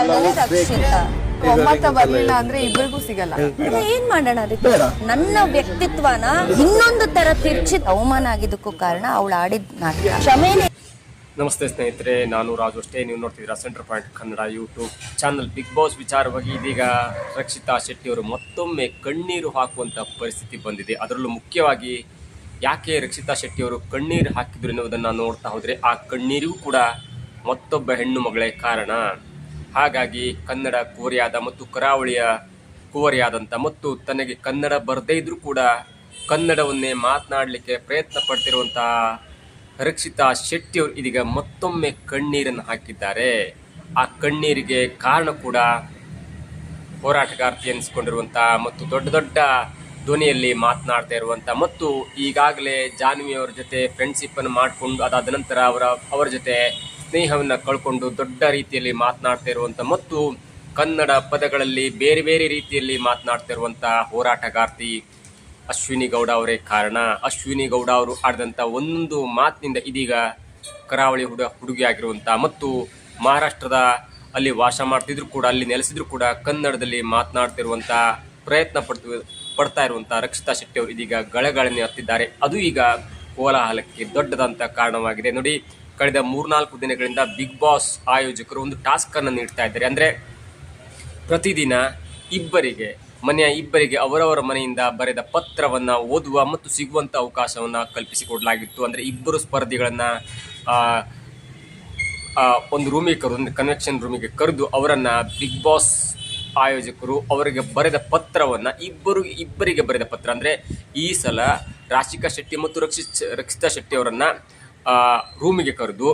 ಕಾಲದಲ್ಲಿ ರಕ್ಷಿತ. ಒಮ್ಮತ ಬರ್ಲಿಲ್ಲ ಅಂದ್ರೆ ಇಬ್ಬರಿಗೂ ಸಿಗಲ್ಲ. ಈಗ ಏನ್ ಮಾಡೋಣ ಅದಕ್ಕೆ? ನನ್ನ ವ್ಯಕ್ತಿತ್ವನ ಇನ್ನೊಂದು ತರ ತಿರ್ಚಿ ಅವಮಾನ ಆಗಿದ್ದಕ್ಕೂ ಕಾರಣ ಅವಳು ಆಡಿದ ನಾಟಕ. ಕ್ಷಮೆನೇ. ನಮಸ್ತೆ ಸ್ನೇಹಿತರೆ ನಾನು ರಾಜು ಅಷ್ಟೇ. ನೀವು ನೋಡ್ತಿದ್ದೀರಾ centre point Kannada YouTube channel. Bigg Boss ವಿಚಾರವಾಗಿ ಇದೀಗ ರಕ್ಷಿತಾ ಶೆಟ್ಟಿ ಅವರು ಮತ್ತೊಮ್ಮೆ ಕಣ್ಣೀರು ಹಾಕುವಂತ ಪರಿಸ್ಥಿತಿ ಬಂದಿದೆ. ಅದರಲ್ಲೂ ಮುಖ್ಯವಾಗಿ ಯಾಕೆ ರಕ್ಷಿತಾ ಶೆಟ್ಟಿ ಅವರು ಕಣ್ಣೀರು ಹಾಕಿದ್ರು ಎನ್ನುವುದನ್ನು ನೋಡ್ತಾ ಹೋದ್ರೆ ಆ ಕಣ್ಣೀರಿಗೂ ಕೂಡ ಮತ್ತೊಬ್ಬ ಹೆಣ್ಣು ಮಗಳೇ ಕಾರಣ. ಹಾಗಾಗಿ ಕನ್ನಡ ಕೋರಿಯಾದ ಮತ್ತು ಕರಾವಳಿಯ ಕುವರಿಯಾದಂಥ ಮತ್ತು ತನಗೆ ಕನ್ನಡ ಬರದೇ ಇದ್ರೂ ಕೂಡ ಕನ್ನಡವನ್ನೇ ಮಾತನಾಡಲಿಕ್ಕೆ ಪ್ರಯತ್ನ ಪಡ್ತಿರುವಂತಹ ರಕ್ಷಿತಾ ಶೆಟ್ಟಿ ಅವರು ಇದೀಗ ಮತ್ತೊಮ್ಮೆ ಕಣ್ಣೀರನ್ನು ಹಾಕಿದ್ದಾರೆ. ಆ ಕಣ್ಣೀರಿಗೆ ಕಾರಣ ಕೂಡ ಹೋರಾಟಗಾರ್ತಿ ಎನಿಸಿಕೊಂಡಿರುವಂಥ ಮತ್ತು ದೊಡ್ಡ ದೊಡ್ಡ ಧ್ವನಿಯಲ್ಲಿ ಮಾತನಾಡ್ತಾ ಇರುವಂಥ ಮತ್ತು ಈಗಾಗಲೇ ಜಾನ್ವಿ ಅವರ ಜೊತೆ ಫ್ರೆಂಡ್ಶಿಪ್ ಅನ್ನು ಮಾಡಿಕೊಂಡು ಅದಾದ ನಂತರ ಅವರ ಅವರ ಜೊತೆ ಸ್ನೇಹವನ್ನು ಕಳ್ಕೊಂಡು ದೊಡ್ಡ ರೀತಿಯಲ್ಲಿ ಮಾತನಾಡ್ತಾ ಇರುವಂಥ ಮತ್ತು ಕನ್ನಡ ಪದಗಳಲ್ಲಿ ಬೇರೆ ಬೇರೆ ರೀತಿಯಲ್ಲಿ ಮಾತನಾಡ್ತಾ ಇರುವಂಥ ಹೋರಾಟಗಾರ್ತಿ ಅಶ್ವಿನಿ ಗೌಡ ಅವರೇ ಕಾರಣ. ಅಶ್ವಿನಿ ಗೌಡ ಅವರು ಆಡಿದಂಥ ಒಂದು ಮಾತಿನಿಂದ ಇದೀಗ ಕರಾವಳಿ ಹುಡುಗ ಹುಡುಗಿಯಾಗಿರುವಂಥ ಮತ್ತು ಮಹಾರಾಷ್ಟ್ರದ ಅಲ್ಲಿ ವಾಸ ಮಾಡ್ತಿದ್ರು ಕೂಡ, ಅಲ್ಲಿ ನೆಲೆಸಿದ್ರು ಕೂಡ ಕನ್ನಡದಲ್ಲಿ ಮಾತನಾಡ್ತಿರುವಂಥ ಪ್ರಯತ್ನ ಪಡ್ತು ಪಡ್ತಾ ಇರುವಂಥ ರಕ್ಷಿತಾ ಶೆಟ್ಟಿ ಅವರು ಇದೀಗ ಗಳಗಳನ್ನೇ ಹತ್ತಿದ್ದಾರೆ. ಅದು ಈಗ ಕೋಲಾಹಲಕ್ಕೆ ದೊಡ್ಡದಂಥ ಕಾರಣವಾಗಿದೆ. ನೋಡಿ ಕಳೆದ ಮೂರ್ನಾಲ್ಕು ದಿನಗಳಿಂದ ಬಿಗ್ ಬಾಸ್ ಆಯೋಜಕರು ಒಂದು ಟಾಸ್ಕನ್ನು ನೀಡ್ತಾ ಇದ್ದಾರೆ. ಅಂದ್ರೆ ಪ್ರತಿದಿನ ಇಬ್ಬರಿಗೆ, ಮನೆಯ ಇಬ್ಬರಿಗೆ ಅವರವರ ಮನೆಯಿಂದ ಬರೆದ ಪತ್ರವನ್ನ ಓದುವ ಮತ್ತು ಸಿಗುವಂತ ಅವಕಾಶವನ್ನ ಕಲ್ಪಿಸಿಕೊಡಲಾಗಿತ್ತು ಅಂದ್ರೆ ಇಬ್ಬರು ಸ್ಪರ್ಧಿಗಳನ್ನ ಒಂದು ರೂಮಿಗೆ ಕರೆದು, ಒಂದು ಕನ್ವೆಕ್ಷನ್ ರೂಮಿಗೆ ಕರೆದು ಅವರನ್ನು ಬಿಗ್ ಬಾಸ್ ಆಯೋಜಕರು ಅವರಿಗೆ ಬರೆದ ಪತ್ರವನ್ನ, ಇಬ್ಬರು, ಇಬ್ಬರಿಗೆ ಬರೆದ ಪತ್ರ. ಅಂದ್ರೆ ಈ ಸಲ ರಾಶಿಕಾ ಶೆಟ್ಟಿ ಮತ್ತು ರಕ್ಷಿತ್, ರಕ್ಷಿತಾ ಶೆಟ್ಟಿ ಅವರನ್ನ ರೂಮಿಗೆ ಕರೆದು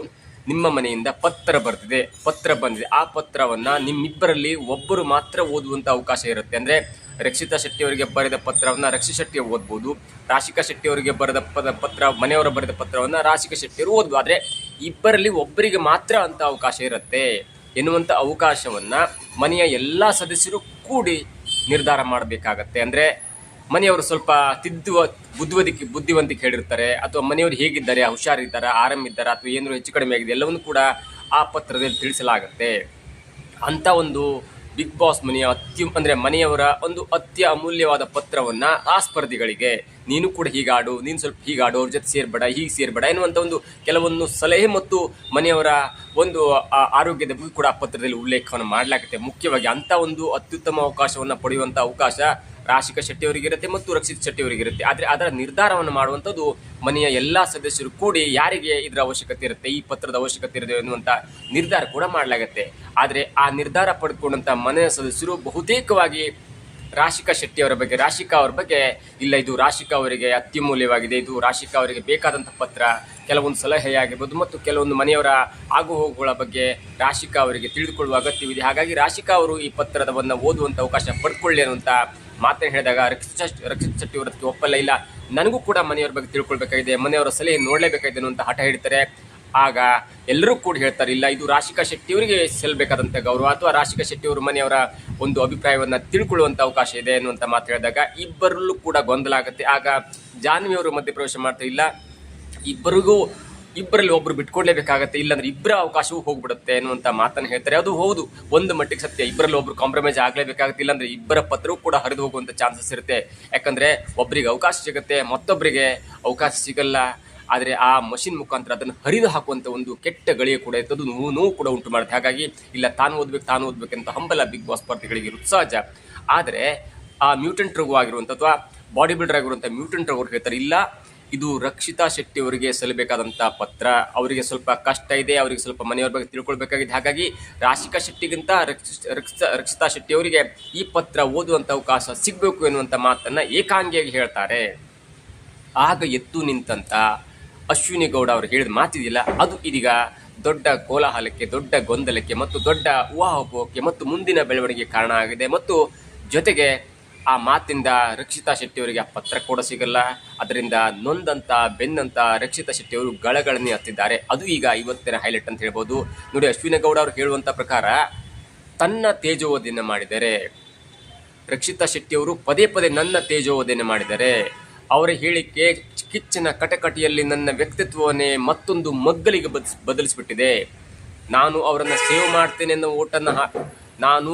ನಿಮ್ಮ ಮನೆಯಿಂದ ಪತ್ರ ಬರ್ತಿದೆ. ಪತ್ರ ಬಂದಿದೆ. ಆ ಪತ್ರವನ್ನು ನಿಮ್ಮಿಬ್ಬರಲ್ಲಿ ಒಬ್ಬರು ಮಾತ್ರ ಓದುವಂಥ ಅವಕಾಶ ಇರುತ್ತೆ. ಅಂದರೆ ರಕ್ಷಿತಾ ಶೆಟ್ಟಿ ಅವರಿಗೆ ಬರೆದ ಪತ್ರವನ್ನು ರಕ್ಷಿ ಶೆಟ್ಟಿ ಓದ್ಬೋದು. ರಾಶಿಕಾ ಶೆಟ್ಟಿ ಅವರಿಗೆ ಬರೆದ ಪದ, ಪತ್ರ, ಮನೆಯವರ ಬರೆದ ಪತ್ರವನ್ನು ರಾಶಿಕಾ ಶೆಟ್ಟಿಯವರು ಓದ್ಬೋದು. ಆದರೆ ಇಬ್ಬರಲ್ಲಿ ಒಬ್ಬರಿಗೆ ಮಾತ್ರ ಅಂತ ಅವಕಾಶ ಇರುತ್ತೆ ಎನ್ನುವಂಥ ಅವಕಾಶವನ್ನು ಮನೆಯ ಎಲ್ಲ ಸದಸ್ಯರು ಕೂಡಿ ನಿರ್ಧಾರ ಮಾಡಬೇಕಾಗತ್ತೆ. ಅಂದ್ರೆ ಮನೆಯವರು ಸ್ವಲ್ಪ ತಿದ್ದುವ ಬುದ್ಧಿವಂತಿಕೆ ಬುದ್ಧಿವಂತಿಕೆ ಹೇಳಿರ್ತಾರೆ, ಅಥವಾ ಮನೆಯವರು ಹೇಗಿದ್ದಾರೆ, ಹುಷಾರಿದ್ದಾರೆ, ಆರಾಮಿದ್ದಾರಾ, ಅಥವಾ ಏನಾದ್ರು ಹೆಚ್ಚು ಕಡಿಮೆ ಆಗಿದೆ, ಎಲ್ಲವನ್ನು ಕೂಡ ಆ ಪತ್ರದಲ್ಲಿ ತಿಳಿಸಲಾಗುತ್ತೆ. ಅಂಥ ಒಂದು ಬಿಗ್ ಬಾಸ್ ಮನೆಯ ಅತ್ಯ, ಅಂದರೆ ಮನೆಯವರ ಒಂದು ಅತ್ಯ ಅಮೂಲ್ಯವಾದ ಪತ್ರವನ್ನು ಆ ಸ್ಪರ್ಧಿಗಳಿಗೆ, ನೀನು ಕೂಡ ಹೀಗಾಡು ನೀನು ಸ್ವಲ್ಪ ಹೀಗಾಡು ಅವ್ರ ಜೊತೆ ಸೇರ್ಬೇಡ, ಹೀಗೆ ಸೇರ್ಬೇಡ ಎನ್ನುವಂಥ ಒಂದು ಕೆಲವೊಂದು ಸಲಹೆ ಮತ್ತು ಮನೆಯವರ ಒಂದು ಆರೋಗ್ಯದ ಬಗ್ಗೆ ಕೂಡ ಆ ಪತ್ರದಲ್ಲಿ ಉಲ್ಲೇಖವನ್ನು ಮಾಡಲಾಗುತ್ತೆ. ಮುಖ್ಯವಾಗಿ ಅಂಥ ಒಂದು ಅತ್ಯುತ್ತಮ ಅವಕಾಶವನ್ನು ಪಡೆಯುವಂಥ ಅವಕಾಶ ರಾಶಿಕಾ ಶೆಟ್ಟಿ ಅವರಿಗಿರುತ್ತೆ ಮತ್ತು ರಕ್ಷಿತ್ ಶೆಟ್ಟಿ ಅವರಿಗಿರುತ್ತೆ ಆದರೆ ಅದರ ನಿರ್ಧಾರವನ್ನು ಮಾಡುವಂಥದ್ದು ಮನೆಯ ಎಲ್ಲಾ ಸದಸ್ಯರು ಕೂಡಿ ಯಾರಿಗೆ ಇದರ ಅವಶ್ಯಕತೆ ಇರುತ್ತೆ? ಈ ಪತ್ರದ ಅವಶ್ಯಕತೆ ಇರುತ್ತೆ ಎನ್ನುವಂಥ ನಿರ್ಧಾರ ಕೂಡ ಮಾಡಲಾಗುತ್ತೆ. ಆದರೆ ಆ ನಿರ್ಧಾರ ಪಡೆದುಕೊಂಡಂಥ ಮನೆಯ ಸದಸ್ಯರು ಬಹುತೇಕವಾಗಿ ರಾಶಿಕಾ ಶೆಟ್ಟಿ ಅವರ ಬಗ್ಗೆ, ರಾಶಿಕಾ ಅವರ ಬಗ್ಗೆ, ಇಲ್ಲ ಇದು ರಾಶಿಕಾ ಅವರಿಗೆ ಅತ್ಯಮೂಲ್ಯವಾಗಿದೆ, ಇದು ರಾಶಿಕಾ ಅವರಿಗೆ ಬೇಕಾದಂಥ ಪತ್ರ, ಕೆಲವೊಂದು ಸಲಹೆ ಆಗಿರ್ಬೋದು ಮತ್ತು ಕೆಲವೊಂದು ಮನೆಯವರ ಆಗು ಹೋಗುಗಳ ಬಗ್ಗೆ ರಾಶಿಕಾ ಅವರಿಗೆ ತಿಳಿದುಕೊಳ್ಳುವ ಅಗತ್ಯವಿದೆ. ಹಾಗಾಗಿ ರಾಶಿಕಾ ಅವರು ಈ ಪತ್ರದವನ್ನು ಓದುವಂಥ ಅವಕಾಶ ಪಡ್ಕೊಳ್ಳಿ ಅನ್ನುವಂಥ ಮಾತನ್ನು ಹೇಳಿದಾಗ ರಕ್ಷಿತ್ ರಕ್ಷಿತ್ ಶೆಟ್ಟಿ ಅವರದಕ್ಕೆ ಒಪ್ಪಲ್ಲ, ಇಲ್ಲ, ನನಗೂ ಕೂಡ ಮನೆಯವ್ರ ಬಗ್ಗೆ ತಿಳ್ಕೊಳ್ಬೇಕಾಗಿದೆ, ಮನೆಯವರ ಸಲಹೆ ನೋಡಲೇಬೇಕಾಗಿದೆ ಅಂತ ಹಠ ಹೇಳ್ತಾರೆ ಆಗ ಎಲ್ಲರೂ ಕೂಡ ಹೇಳ್ತಾರೆ, ಇಲ್ಲ, ಇದು ರಾಶಿಕಾ ಶೆಟ್ಟಿ ಅವರಿಗೆ ಸಲ್ಲಬೇಕಾದಂಥ ಗೌರವ ಅಥವಾ ರಾಶಿಕಾ ಶೆಟ್ಟಿ ಅವರು ಮನೆಯವರ ಒಂದು ಅಭಿಪ್ರಾಯವನ್ನ ತಿಳ್ಕೊಳ್ಳುವಂತ ಅವಕಾಶ ಇದೆ ಅನ್ನುವಂಥ ಮಾತು ಹೇಳಿದಾಗ ಇಬ್ಬರಲ್ಲೂ ಕೂಡ ಗೊಂದಲ ಆಗುತ್ತೆ. ಆಗ ಜಾನ್ವಿ ಅವರು ಮಧ್ಯಪ್ರವೇಶ ಮಾಡ್ತಾ, ಇಲ್ಲ, ಇಬ್ಬರಿಗೂ ಇಬ್ಬರಲ್ಲಿ ಒಬ್ರು ಬಿಟ್ಕೊಡ್ಲೇಬೇಕಾಗತ್ತೆ, ಇಲ್ಲಾಂದ್ರೆ ಇಬ್ಬರ ಅವಕಾಶವೂ ಹೋಗ್ಬಿಡುತ್ತೆ ಅನ್ನುವಂಥ ಮಾತನ್ನು ಹೇಳ್ತಾರೆ. ಅದು ಹೌದು, ಒಂದು ಮಟ್ಟಿಗೆ ಸತ್ಯ, ಇಬ್ಬರಲ್ಲಿ ಒಬ್ರು ಕಾಂಪ್ರಮೈಸ್ ಆಗಲೇಬೇಕಾಗುತ್ತೆ, ಇಲ್ಲಾಂದ್ರೆ ಇಬ್ಬರ ಪತ್ರವೂ ಕೂಡ ಹರಿದು ಹೋಗುವಂಥ ಚಾನ್ಸಸ್ ಇರುತ್ತೆ. ಯಾಕಂದ್ರೆ ಒಬ್ಬರಿಗೆ ಅವಕಾಶ ಸಿಗುತ್ತೆ ಮತ್ತೊಬ್ಬರಿಗೆ ಅವಕಾಶ ಸಿಗಲ್ಲ. ಆದರೆ ಆ ಮಷಿನ್ ಮುಖಾಂತರ ಅದನ್ನು ಹರಿದು ಹಾಕುವಂಥ ಒಂದು ಕೆಟ್ಟ ಗಳಿಯ ಕೂಡ ಇರ್ತದೆ, ಅದು ನೋವು ನೋವು ಕೂಡ ಉಂಟು ಮಾಡುತ್ತೆ. ಹಾಗಾಗಿ ಇಲ್ಲ, ತಾನು ಓದ್ಬೇಕು, ತಾನು ಓದ್ಬೇಕಂತ ಹಂಬಲ ಬಿಗ್ ಬಾಸ್ ಸ್ಪರ್ಧಿಗಳಿಗೆ ಸಹಜ. ಆದರೆ ಆ ಮ್ಯೂಟೆಂಟ್ ರೋಗವಾಗಿರುವಂಥ ಅಥವಾ ಬಾಡಿ ಬಿಲ್ಡರ್ ಆಗಿರುವಂಥ ಮ್ಯೂಟೆಂಟ್ ರೋಗರು ಹೇಳ್ತಾರೆ, ಇಲ್ಲ ಇದು ರಕ್ಷಿತಾ ಶೆಟ್ಟಿ ಅವರಿಗೆ ಸಲ್ಲಬೇಕಾದಂಥ ಪತ್ರ. ಅವರಿಗೆ ಸ್ವಲ್ಪ ಕಷ್ಟ ಇದೆ, ಅವರಿಗೆ ಸ್ವಲ್ಪ ಮನೆಯವ್ರ ಬಗ್ಗೆ ತಿಳ್ಕೊಳ್ಬೇಕಾಗಿದೆ. ಹಾಗಾಗಿ ರಾಶಿಕಾ ಶೆಟ್ಟಿಗಿಂತ ರಕ್ಷಿತ, ರಕ್ಷಿತಾ ಶೆಟ್ಟಿ ಅವರಿಗೆ ಈ ಪತ್ರ ಓದುವಂಥ ಅವಕಾಶ ಸಿಗಬೇಕು ಎನ್ನುವಂಥ ಮಾತನ್ನ ಏಕಾಂಗಿಯಾಗಿ ಹೇಳ್ತಾರೆ. ಆಗ ಎದ್ದು ನಿಂತಂತ ಅಶ್ವಿನಿ ಗೌಡ ಅವರು ಹೇಳಿದ ಮಾತಿದಿಲ್ಲ ಅದು ಇದೀಗ ದೊಡ್ಡ ಕೋಲಾಹಲಕ್ಕೆ, ದೊಡ್ಡ ಗೊಂದಲಕ್ಕೆ ಮತ್ತು ದೊಡ್ಡ ಊಹಾಪೋಹಕ್ಕೆ ಮತ್ತು ಮುಂದಿನ ಬೆಳವಣಿಗೆ ಕಾರಣ ಆಗಿದೆ. ಮತ್ತು ಜೊತೆಗೆ ಆ ಮಾತಿಂದ ರಕ್ಷಿತಾ ಶೆಟ್ಟಿ ಅವರಿಗೆ ಆ ಪತ್ರ ಕೂಡ ಸಿಗಲ್ಲ. ಅದರಿಂದ ನೊಂದಂತ ಬೆನ್ನಂತ ರಕ್ಷಿತಾ ಶೆಟ್ಟಿಯವರು ಗಳಗಳನ್ನೇ ಹತ್ತಿದ್ದಾರೆ. ಅದು ಈಗ ಇವತ್ತಿನ ಹೈಲೈಟ್ ಅಂತ ಹೇಳ್ಬೋದು. ನೋಡಿ, ಅಶ್ವಿನಗೌಡ ಅವರು ಹೇಳುವಂತ ಪ್ರಕಾರ ತನ್ನ ತೇಜೋವಧಿಯನ್ನು ಮಾಡಿದರೆ ರಕ್ಷಿತಾ ಶೆಟ್ಟಿಯವರು ಪದೇ ಪದೇ ನನ್ನ ತೇಜೋವಧೆಯನ್ನು ಮಾಡಿದರೆ ಅವರ ಹೇಳಿಕೆ ಕಿಚ್ಚಿನ ಕಟಕಟಿಯಲ್ಲಿ ನನ್ನ ವ್ಯಕ್ತಿತ್ವವನ್ನೇ ಮತ್ತೊಂದು ಮಗ್ಗಲಿಗೆ ಬದಲಿಸ್ ಬದಲಿಸಿಬಿಟ್ಟಿದೆ. ನಾನು ಅವರನ್ನು ಸೇವ್ ಮಾಡ್ತೇನೆ ಅನ್ನೋ ಓಟನ್ನು ನಾನು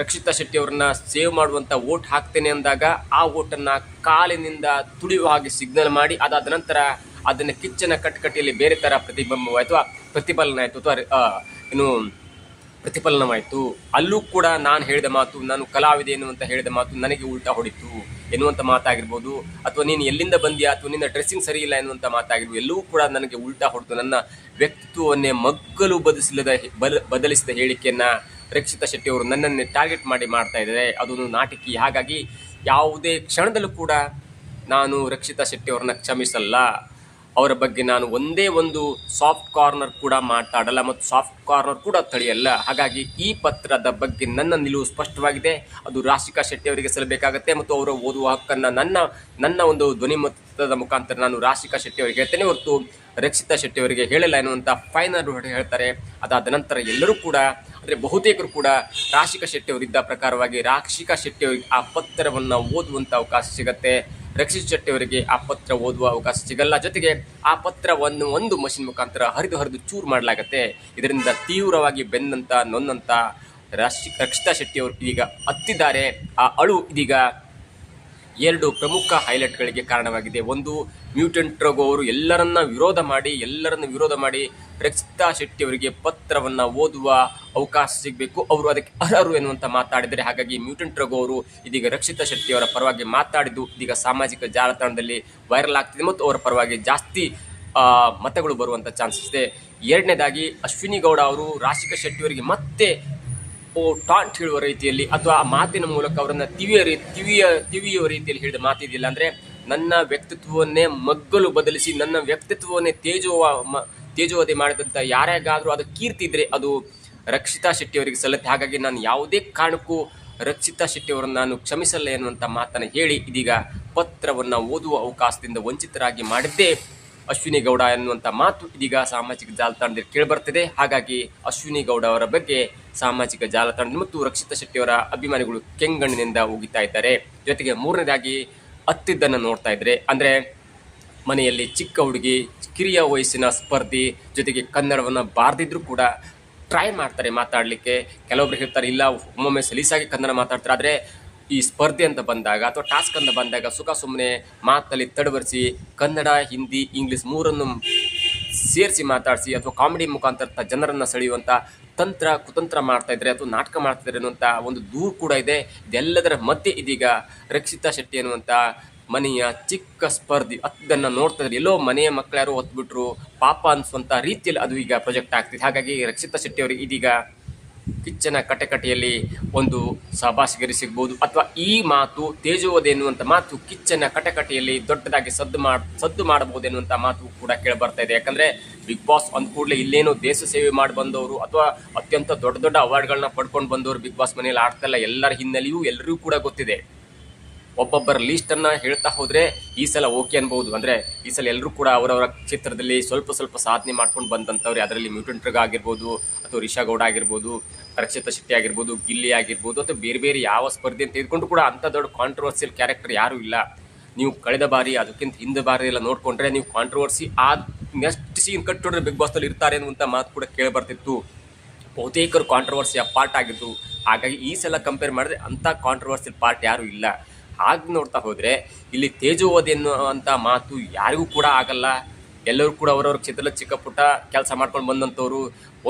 ರಕ್ಷಿತಾ ಶೆಟ್ಟಿ ಅವ್ರನ್ನ ಸೇವ್ ಮಾಡುವಂತ ಓಟ್ ಹಾಕ್ತೇನೆ ಅಂದಾಗ ಆ ಓಟನ್ನು ಕಾಲಿನಿಂದ ತುಳಿಯುವ ಹಾಗೆ ಸಿಗ್ನಲ್ ಮಾಡಿ, ಅದಾದ ನಂತರ ಅದನ್ನು ಕಿಚ್ಚನ ಕಟ್ಕಟ್ಟಿಯಲ್ಲಿ ಬೇರೆ ತರ ಪ್ರತಿಬಿಂಬವಾಯಿತು. ಪ್ರತಿಫಲನ ಆಯಿತು ಅಥವಾ ಏನು ಪ್ರತಿಫಲನವಾಯಿತು. ಅಲ್ಲೂ ಕೂಡ ನಾನು ಹೇಳಿದ ಮಾತು, ನಾನು ಕಲಾವಿದೆ ಎನ್ನುವಂತ ಹೇಳಿದ ಮಾತು ನನಗೆ ಉಲ್ಟಾ ಹೊಡಿತು ಎನ್ನುವಂಥ ಮಾತಾಗಿರ್ಬೋದು. ಅಥವಾ ನೀನು ಎಲ್ಲಿಂದ ಬಂದಿಯಾ ಅಥವಾ ನಿನ್ನ ಡ್ರೆಸ್ಸಿಂಗ್ ಸರಿ ಇಲ್ಲ ಎನ್ನುವಂತ ಮಾತಾಗಿರ್ಬೋದು. ಎಲ್ಲವೂ ಕೂಡ ನನಗೆ ಉಲ್ಟಾ ಹೊಡೆದು ನನ್ನ ವ್ಯಕ್ತಿತ್ವವನ್ನೇ ಮಗ್ಗಲು ಬದಲಿಸಿದ ಬಲ, ಬದಲಿಸಿದ ಹೇಳಿಕೆಯನ್ನ ರಕ್ಷಿತಾ ಶೆಟ್ಟಿ ಅವರು ನನ್ನನ್ನೇ ಟಾರ್ಗೆಟ್ ಮಾಡಿ ಮಾಡ್ತಾ ಇದ್ದಾರೆ. ಅದೊಂದು ನಾಟಕಿ ಹಾಗಾಗಿ ಯಾವುದೇ ಕ್ಷಣದಲ್ಲೂ ಕೂಡ ನಾನು ರಕ್ಷಿತಾ ಶೆಟ್ಟಿ ಅವ್ರನ್ನ ಕ್ಷಮಿಸಲ್ಲ. ಅವರ ಬಗ್ಗೆ ನಾನು ಒಂದೇ ಒಂದು ಸಾಫ್ಟ್ ಕಾರ್ನರ್ ಕೂಡ ಮಾತಾಡಲ್ಲ ಮತ್ತು ಸಾಫ್ಟ್ ಕಾರ್ನರ್ ಕೂಡ ತಳಿಯಲ್ಲ ಹಾಗಾಗಿ ಈ ಪತ್ರದ ಬಗ್ಗೆ ನನ್ನ ನಿಲುವು ಸ್ಪಷ್ಟವಾಗಿದೆ. ಅದು ರಾಶಿಕಾ ಶೆಟ್ಟಿ ಅವರಿಗೆ ಸಲ್ಲಬೇಕಾಗತ್ತೆ ಮತ್ತು ಅವರ ಓದುವ ಹಕ್ಕನ್ನು ನನ್ನ ನನ್ನ ಒಂದು ಧ್ವನಿ ಮತದ ಮುಖಾಂತರ ನಾನು ರಾಶಿಕಾ ಶೆಟ್ಟಿ ಅವರಿಗೆ ಹೇಳ್ತೇನೆ ಹೊರತು ರಕ್ಷಿತಾ ಶೆಟ್ಟಿ ಅವರಿಗೆ ಹೇಳಲ್ಲ ಎನ್ನುವಂಥ ಫೈನಲ್ ಹೇಳ್ತಾರೆ. ಅದಾದ ನಂತರ ಎಲ್ಲರೂ ಕೂಡ ಅಂದರೆ ಬಹುತೇಕರು ಕೂಡ ರಾಶಿಕಾ ಶೆಟ್ಟಿ ಅವರಿದ್ದ ಪ್ರಕಾರವಾಗಿ ರಾಕ್ಷಿಕ ಶೆಟ್ಟಿ ಅವರಿಗೆ ಆ ಪತ್ರವನ್ನು ಓದುವಂಥ ಅವಕಾಶ ಸಿಗುತ್ತೆ. ರಕ್ಷಿತ್ ಶೆಟ್ಟಿ ಅವರಿಗೆ ಆ ಪತ್ರ ಓದುವ ಅವಕಾಶ ಸಿಗಲ್ಲ. ಜೊತೆಗೆ ಆ ಪತ್ರವನ್ನು ಒಂದು ಮಷಿನ್ ಮುಖಾಂತರ ಹರಿದು ಹರಿದು ಚೂರು ಮಾಡಲಾಗತ್ತೆ. ಇದರಿಂದ ತೀವ್ರವಾಗಿ ಬೆನ್ನಂತ ನೊಂದಂಥ ರಾಶಿ ರಕ್ಷಿತಾ ಶೆಟ್ಟಿ ಅವರು ಈಗ ಹತ್ತಿದ್ದಾರೆ. ಆ ಅಳು ಇದೀಗ ಎರಡು ಪ್ರಮುಖ ಹೈಲೈಟ್ಗಳಿಗೆ ಕಾರಣವಾಗಿದೆ. ಒಂದು ಮ್ಯೂಟೆಂಟ್ ರಘು ಅವರು ಎಲ್ಲರನ್ನ ವಿರೋಧ ಮಾಡಿ, ಎಲ್ಲರನ್ನ ವಿರೋಧ ಮಾಡಿ ರಕ್ಷಿತಾ ಶೆಟ್ಟಿ ಅವರಿಗೆ ಪತ್ರವನ್ನ ಓದುವ ಅವಕಾಶ ಸಿಗಬೇಕು. ಅವರು ಅದಕ್ಕೆ ಅರ್ಹರು ಎನ್ನುವಂತ ಮಾತಾಡಿದರೆ ಹಾಗಾಗಿ ಮ್ಯೂಟೆಂಟ್ ರಘು ಅವರು ಇದೀಗ ರಕ್ಷಿತಾ ಶೆಟ್ಟಿ ಅವರ ಪರವಾಗಿ ಮಾತಾಡಿದ್ದು ಇದೀಗ ಸಾಮಾಜಿಕ ಜಾಲತಾಣದಲ್ಲಿ ವೈರಲ್ ಆಗ್ತಿದೆ ಮತ್ತು ಅವರ ಪರವಾಗಿ ಜಾಸ್ತಿ ಮತಗಳು ಬರುವಂತ ಚಾನ್ಸಸ್ ಇದೆ. ಎರಡನೇದಾಗಿ ಅಶ್ವಿನಿ ಗೌಡ ಅವರು ರಾಶಿಕಾ ಶೆಟ್ಟಿಯವರಿಗೆ ಮತ್ತೆ ಓ, ಟಾಂಟ್ ಹೇಳುವ ರೀತಿಯಲ್ಲಿ ಅಥವಾ ಆ ಮಾತಿನ ಮೂಲಕ ಅವರನ್ನು ತಿವಿಯ ರೀ, ತಿವಿಯ, ತಿವಿಯುವ ರೀತಿಯಲ್ಲಿ ಹೇಳಿದ ಮಾತಿದೆಯಲ್ಲ ಅಂದರೆ ನನ್ನ ವ್ಯಕ್ತಿತ್ವವನ್ನೇ ಮಗ್ಗಲು ಬದಲಿಸಿ, ನನ್ನ ವ್ಯಕ್ತಿತ್ವವನ್ನೇ ತೇಜೋವ, ಮ- ಮಾಡಿದಂಥ ಯಾರ್ಯಾಗಾದರೂ ಅದು ಕೀರ್ತಿ ಇದ್ದರೆ ಅದು ರಕ್ಷಿತಾ ಶೆಟ್ಟಿ ಅವರಿಗೆ ಸಲ್ಲತ್ತೆ. ಹಾಗಾಗಿ ನಾನು ಯಾವುದೇ ಕಾರಣಕ್ಕೂ ರಕ್ಷಿತಾ ಶೆಟ್ಟಿ ಅವರನ್ನು ನಾನು ಕ್ಷಮಿಸಲ್ಲ ಎನ್ನುವಂಥ ಮಾತನ್ನು ಹೇಳಿ ಇದೀಗ ಪತ್ರವನ್ನು ಓದುವ ಅವಕಾಶದಿಂದ ವಂಚಿತರಾಗಿ ಮಾಡಿದ್ದೇ. ಅಶ್ವಿನಿ ಗೌಡ ಎನ್ನುವಂಥ ಮಾತು ಇದೀಗ ಸಾಮಾಜಿಕ ಜಾಲತಾಣದಲ್ಲಿ ಕೇಳಿಬರ್ತದೆ ಹಾಗಾಗಿ ಅಶ್ವಿನಿ ಗೌಡ ಅವರ ಬಗ್ಗೆ ಸಾಮಾಜಿಕ ಜಾಲತಾಣ ಮತ್ತು ರಕ್ಷಿತ ಶೆಟ್ಟಿಯವರ ಅಭಿಮಾನಿಗಳು ಕೆಂಗಣ್ಣಿನಿಂದ ಉಗಿತಾ ಇದ್ದಾರೆ. ಜೊತೆಗೆ ಮೂರನೇದಾಗಿ ಅತ್ತಿದ್ದನ್ನು ನೋಡ್ತಾ ಇದ್ರೆ, ಅಂದರೆ ಮನೆಯಲ್ಲಿ ಚಿಕ್ಕ ಹುಡುಗಿ, ಕಿರಿಯ ವಯಸ್ಸಿನ ಸ್ಪರ್ಧಿ, ಜೊತೆಗೆ ಕನ್ನಡವನ್ನು ಬಾರ್ದಿದ್ರು ಕೂಡ ಟ್ರೈ ಮಾಡ್ತಾರೆ ಮಾತಾಡಲಿಕ್ಕೆ. ಕೆಲವೊಬ್ರು ಹೇಳ್ತಾರೆ, ಇಲ್ಲ, ಒಮ್ಮೊಮ್ಮೆ ಸಲೀಸಾಗಿ ಕನ್ನಡ ಮಾತಾಡ್ತಾರೆ. ಆದರೆ ಈ ಸ್ಪರ್ಧೆ ಅಂತ ಬಂದಾಗ ಅಥವಾ ಟಾಸ್ಕ್ ಅಂತ ಬಂದಾಗ ಸುಖ ಸುಮ್ಮನೆ ಮಾತಲ್ಲಿ ತಡವರಿಸಿ ಕನ್ನಡ, ಹಿಂದಿ, ಇಂಗ್ಲೀಷ್ ಮೂರನ್ನು ಸೇರಿಸಿ ಮಾತಾಡಿಸಿ ಅಥವಾ ಕಾಮಿಡಿ ಮುಖಾಂತರ ಜನರನ್ನ ಸೆಳೆಯುವಂಥ ತಂತ್ರ ಕುತಂತ್ರ ಮಾಡ್ತಾ ಇದ್ದಾರೆ ಅಥವಾ ನಾಟಕ ಮಾಡ್ತಾ ಇದ್ರೆ ಅನ್ನುವಂಥ ಒಂದು ದೂರು ಕೂಡ ಇದೆ. ಇದೆಲ್ಲದರ ಮಧ್ಯೆ ಇದೀಗ ರಕ್ಷಿತಾ ಶೆಟ್ಟಿ ಅನ್ನುವಂಥ ಮನೆಯ ಚಿಕ್ಕ ಸ್ಪರ್ಧಿ ಅದನ್ನು ನೋಡ್ತಾ ಇದ್ದಾರೆ ಎಲ್ಲೋ ಮನೆಯ ಮಕ್ಕಳು ಯಾರೋ ಹೊತ್ಬಿಟ್ರು ಪಾಪ ಅನ್ಸುವಂಥ ರೀತಿಯಲ್ಲಿ ಅದು ಈಗ ಪ್ರೊಜೆಕ್ಟ್ ಆಗ್ತಿದೆ. ಹಾಗಾಗಿ ರಕ್ಷಿತಾ ಶೆಟ್ಟಿ ಅವರು ಇದೀಗ ಕಿಚ್ಚನ ಕಟಕಟೆಯಲ್ಲಿ ಒಂದು ಸಹಭಾಷಿಗರಿ ಸಿಗ್ಬೋದು. ಅಥವಾ ಈ ಮಾತು ತೇಜೋದೆ ಎನ್ನುವಂಥ ಮಾತು ಕಿಚ್ಚನ ಕಟಕಟೆಯಲ್ಲಿ ದೊಡ್ಡದಾಗಿ ಸದ್ದು ಮಾಡಿ, ಸದ್ದು ಮಾಡಬಹುದು ಎನ್ನುವಂಥ ಮಾತು ಕೂಡ ಕೇಳಿ ಬರ್ತಾ ಇದೆ. ಯಾಕಂದ್ರೆ ಬಿಗ್ ಬಾಸ್ ಅಂದ ಕೂಡಲೇ ಇಲ್ಲೇನೋ ದೇಶ ಸೇವೆ ಮಾಡಿ ಬಂದವರು ಅಥವಾ ಅತ್ಯಂತ ದೊಡ್ಡ ದೊಡ್ಡ ಅವಾರ್ಡ್ಗಳನ್ನ ಪಡ್ಕೊಂಡು ಬಂದವರು ಬಿಗ್ ಬಾಸ್ ಮನೆಯಲ್ಲಿ ಆಡ್ತಾ ಎಲ್ಲರ ಹಿನ್ನೆಲೆಯೂ ಎಲ್ಲರಿಗೂ ಕೂಡ ಗೊತ್ತಿದೆ. ಒಬ್ಬೊಬ್ಬರ ಲೀಸ್ಟನ್ನು ಹೇಳ್ತಾ ಹೋದ್ರೆ ಈ ಸಲ ಓಕೆ ಅನ್ಬಹುದು. ಅಂದ್ರೆ ಈ ಸಲ ಎಲ್ಲರೂ ಕೂಡ ಅವರವರ ಕ್ಷೇತ್ರದಲ್ಲಿ ಸ್ವಲ್ಪ ಸ್ವಲ್ಪ ಸಾಧನೆ ಮಾಡ್ಕೊಂಡು ಬಂದಂಥವ್ರೆ ಅದರಲ್ಲಿ ಮ್ಯೂಟೆಂಟ್ರ್ಗ್ ಆಗಿರ್ಬೋದು, ಅಥವಾ ರಿಷಾ ಗೌಡ ಆಗಿರ್ಬೋದು, ರಕ್ಷಿತಾ ಶೆಟ್ಟಿ ಆಗಿರ್ಬೋದು, ಗಿಲ್ಲಿ ಆಗಿರ್ಬೋದು, ಅಥವಾ ಬೇರೆ ಬೇರೆ ಯಾವ ಸ್ಪರ್ಧೆ ಅಂತ ತೆಗೆದುಕೊಂಡು ಕೂಡ ಅಂತ ದೊಡ್ಡ ಕಾಂಟ್ರವರ್ಸಿಯಲ್ ಕ್ಯಾರೆಕ್ಟರ್ ಯಾರೂ ಇಲ್ಲ. ನೀವು ಕಳೆದ ಬಾರಿ, ಅದಕ್ಕಿಂತ ಹಿಂದೆ ಬಾರಿ ಎಲ್ಲ ನೋಡ್ಕೊಂಡ್ರೆ ನೀವು ಕಾಂಟ್ರವರ್ಸಿ ಆ ನೆಕ್ಸ್ಟ್ ಸೀನ್ ಕಟ್ಟೋದ್ರೆ ಬಿಗ್ ಬಾಸ್ ಅಲ್ಲಿ ಇರ್ತಾರೆ ಅನ್ನುವಂಥ ಮಾತು ಕೂಡ ಕೇಳಿ ಬರ್ತಿತ್ತು ಬಹುತೇಕರು ಕಾಂಟ್ರವರ್ಸಿಯ ಪಾರ್ಟ್ ಆಗಿದ್ದು. ಹಾಗಾಗಿ ಈ ಸಲ ಕಂಪೇರ್ ಮಾಡಿದ್ರೆ ಅಂಥ ಕಾಂಟ್ರವರ್ಸಿಯಲ್ ಪಾರ್ಟ್ ಯಾರೂ ಇಲ್ಲ. ಹಾಗೆ ನೋಡ್ತಾ ಹೋದರೆ ಇಲ್ಲಿ ತೇಜೋವಧಿ ಅನ್ನುವಂಥ ಮಾತು ಯಾರಿಗೂ ಕೂಡ ಆಗಲ್ಲ. ಎಲ್ಲರೂ ಕೂಡ ಅವರವ್ರ ಕ್ಷೇತ್ರದಲ್ಲಿ ಚಿಕ್ಕ ಪುಟ್ಟ ಕೆಲಸ ಮಾಡ್ಕೊಂಡು ಬಂದಂಥವ್ರು.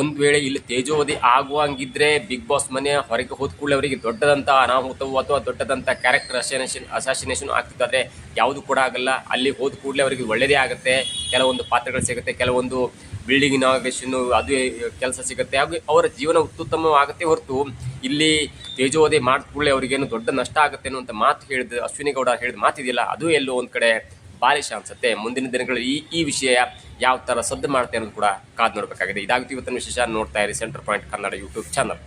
ಒಂದು ವೇಳೆ ಇಲ್ಲಿ ತೇಜೋವಧಿ ಆಗುವಂಗಿದ್ರೆ ಬಿಗ್ ಬಾಸ್ ಮನೆ ಹೊರಗೆ ಹೋದ ಕೂಡಲೇ ಅವರಿಗೆ ದೊಡ್ಡದಂಥ ಅನಾಹುತವು ಅಥವಾ ದೊಡ್ಡದಂಥ ಕ್ಯಾರೆಕ್ಟರ್ ಅಸಾಸಿನೇಷನ್ ಅಸಾಸಿನೇಷನ್ ಆಗ್ತಿದ್ದಾದ್ರೆ ಯಾವುದು ಕೂಡ ಆಗಲ್ಲ. ಅಲ್ಲಿ ಹೋದ ಕೂಡಲೇ ಅವರಿಗೆ ಒಳ್ಳೆಯದೇ ಆಗುತ್ತೆ. ಕೆಲವೊಂದು ಪಾತ್ರಗಳು ಸಿಗುತ್ತೆ. ಕೆಲವೊಂದು ಬಿಲ್ಡಿಂಗ್ ಇನಾಗ್ರೇಷನ್ ಅದು ಕೆಲಸ ಸಿಗುತ್ತೆ. ಹಾಗೂ ಅವರ ಜೀವನ ಉತ್ತುತ್ತಮವಾಗುತ್ತೆ ಹೊರತು ಇಲ್ಲಿ ತೇಜೋದಯ ಮಾಡಿದ ಕೂಡಲೇ ಅವರಿಗೇನು ದೊಡ್ಡ ನಷ್ಟ ಆಗುತ್ತೆ ಅನ್ನುವಂಥ ಮಾತು ಹೇಳಿದ ಅಶ್ವಿನಿ ಗೌಡ ಹೇಳಿದ ಮಾತಿದೆಯಲ್ಲ, ಅದು ಎಲ್ಲೋ ಒಂದು ಕಡೆ ಬಾಲಿಶ ಅನ್ಸುತ್ತೆ. ಮುಂದಿನ ದಿನಗಳಲ್ಲಿ ಈ ಈ ವಿಷಯ ಯಾವ ಥರ ಸದ್ದು ಮಾಡುತ್ತೆ ಅನ್ನೋದು ಕೂಡ ಕಾದು ನೋಡಬೇಕಾಗಿದೆ. ಇದಾಗುತ್ತೆ ಇವತ್ತಿನ ವಿಶೇಷ ನೋಡ್ತಾ ಇರಿ centre point Kannada YouTube channel.